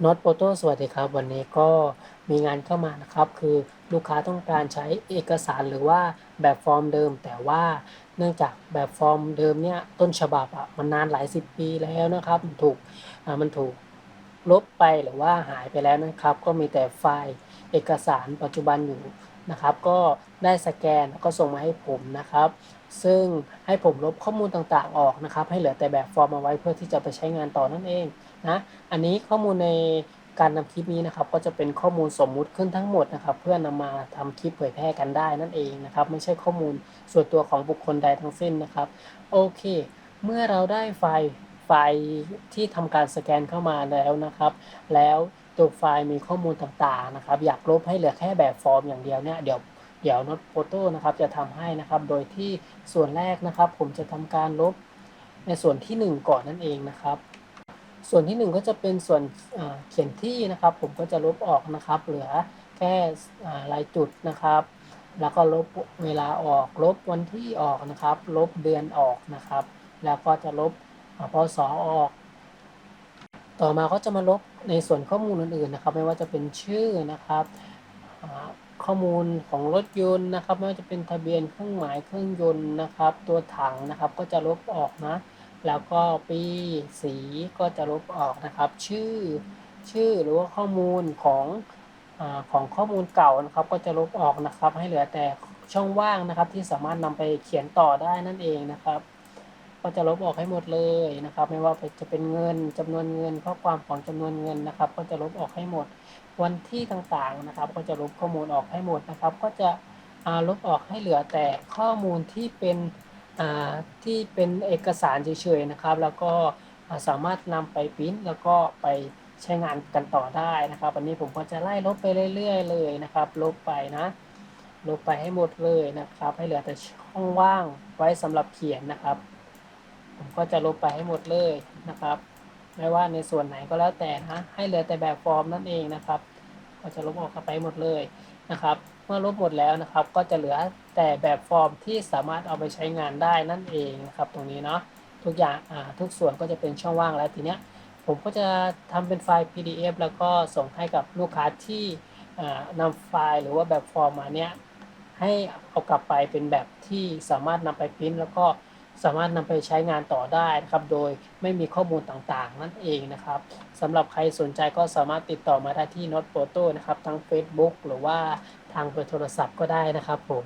โน้ตโปโต้สวัสดีครับ วันนี้ก็มีงานเข้ามานะครับ คือลูกค้าต้องการใช้เอกสารหรือว่าแบบฟอร์มเดิม แต่ว่าเนื่องจากแบบฟอร์มเดิมเนี่ยต้นฉบับอะมันนานหลายสิบปีแล้วนะครับมันถูกมันถูกลบไปหรือว่าหายไปแล้วนะครับ ก็มีแต่ไฟล์เอกสารปัจจุบันอยู่ นะครับ ก็ได้สแกนแล้วก็ส่งมาให้ผมนะครับ ซึ่งให้ผมลบข้อมูลต่างๆออกนะครับ ให้เหลือแต่แบบฟอร์มเอาไว้เพื่อที่จะไปใช้งานต่อนั่นเองนะอันนี้ข้อมูลในการนำคลิปนี้นะครับก็จะเป็นข้อมูลสมมุติขึ้นทั้งหมดนะครับ เพื่อนำมาทำคลิปเผยแพร่กันได้นั่นเองนะครับ ไม่ใช่ข้อมูลส่วนตัวของบุคคลใดทั้งสิ้นนะครับโอเค เมื่อเราได้ไฟล์ไฟล์ที่ทำการสแกนเข้ามาแล้วนะครับ แล้ว ตัวไฟล์มีข้อมูลต่างๆนะครับ อยากลบให้เหลือแค่แบบฟอร์มอย่างเดียวเนี่ยเดี๋ยวเดี๋ยว Not Photo นะครับจะทำให้นะครับ โดยที่ส่วนแรกนะครับ ผมจะทำการลบในส่วนที่ 1 ก่อนนั่นเองนะครับ ส่วนที่ 1 ก็จะเป็นส่วนเขียนที่นะครับ ผมก็จะลบออกนะครับ เหลือแค่รายจุดนะครับ แล้วก็ลบเวลาออก ลบวันที่ออกนะครับ ลบเดือนออกนะครับ แล้วก็จะลบพศออก ต่อมาก็จะมาลบในส่วนข้อมูลอื่นๆนะครับ ไม่ว่าจะเป็นชื่อนะครับข้อมูลของรถยนต์นะครับ ไม่ว่าจะเป็นทะเบียนเครื่องหมายเครื่องยนต์นะครับ ตัวถังนะครับก็จะลบออกนะแล้วก็ปีสีก็จะลบออกนะครับ ชื่อชื่อหรือว่าข้อมูลของอของข้อมูลเก่านะครับ ก็จะลบออกนะครับ ให้เหลือแต่ช่องว่างนะครับที่สามารถนำไปเขียนต่อได้นั่นเองนะครับ ก็จะลบออกให้หมดเลยนะครับ ไม่ว่าจะเป็นเงินจำนวนเงินข้อความของจำนวนเงินนะครับ ก็จะลบออกให้หมด วันที่ต่างๆนะครับ ก็จะลบข้อมูลออกให้หมดนะครับ ก็จะลบออกให้เหลือแต่ข้อมูลที่เป็นที่เป็นเอกสารเฉยๆนะครับ แล้วก็สามารถนำไปพิมพ์แล้วก็ไปใช้งานกันต่อได้นะครับวันนี้ผมก็จะไล่ลบไปเรื่อย ๆ เลยนะครับ ลบไปนะลบไปให้หมดเลยนะครับ ให้เหลือแต่ช่องว่างไว้สำหรับเขียนนะครับ ผมก็จะลบไปให้หมดเลยนะครับ ไม่ว่าในส่วนไหนก็แล้วแต่นะให้เหลือแต่แบบฟอร์มนั่นเองนะครับ ก็จะลบออกไปหมดเลยนะครับ เมื่อลบหมดแล้วนะครับ ก็จะเหลือแต่แบบฟอร์มที่สามารถเอาไปใช้งานได้นั่นเองนะครับ ตรงนี้เนาะทุกอย่างทุกส่วนก็จะเป็นช่องว่างแล้วทีเนี้ยผมก็จะทำเป็นไฟล์ PDF แล้วก็ส่งให้กับลูกค้าที่นำไฟล์หรือว่าแบบฟอร์มมาเนี้ยให้เอากลับไปเป็นแบบที่สามารถนำไปพิมพ์แล้วก็ สามารถนำไปใช้งานต่อได้นะครับ โดยไม่มีข้อมูลต่างๆ นั่นเองนะครับสำหรับใครสนใจก็สามารถติดต่อมาได้ที่ Not p o t o นะครับทั้ง Facebook หรือว่าทางเบอร์โทรศัพท์ก็ได้นะครับผม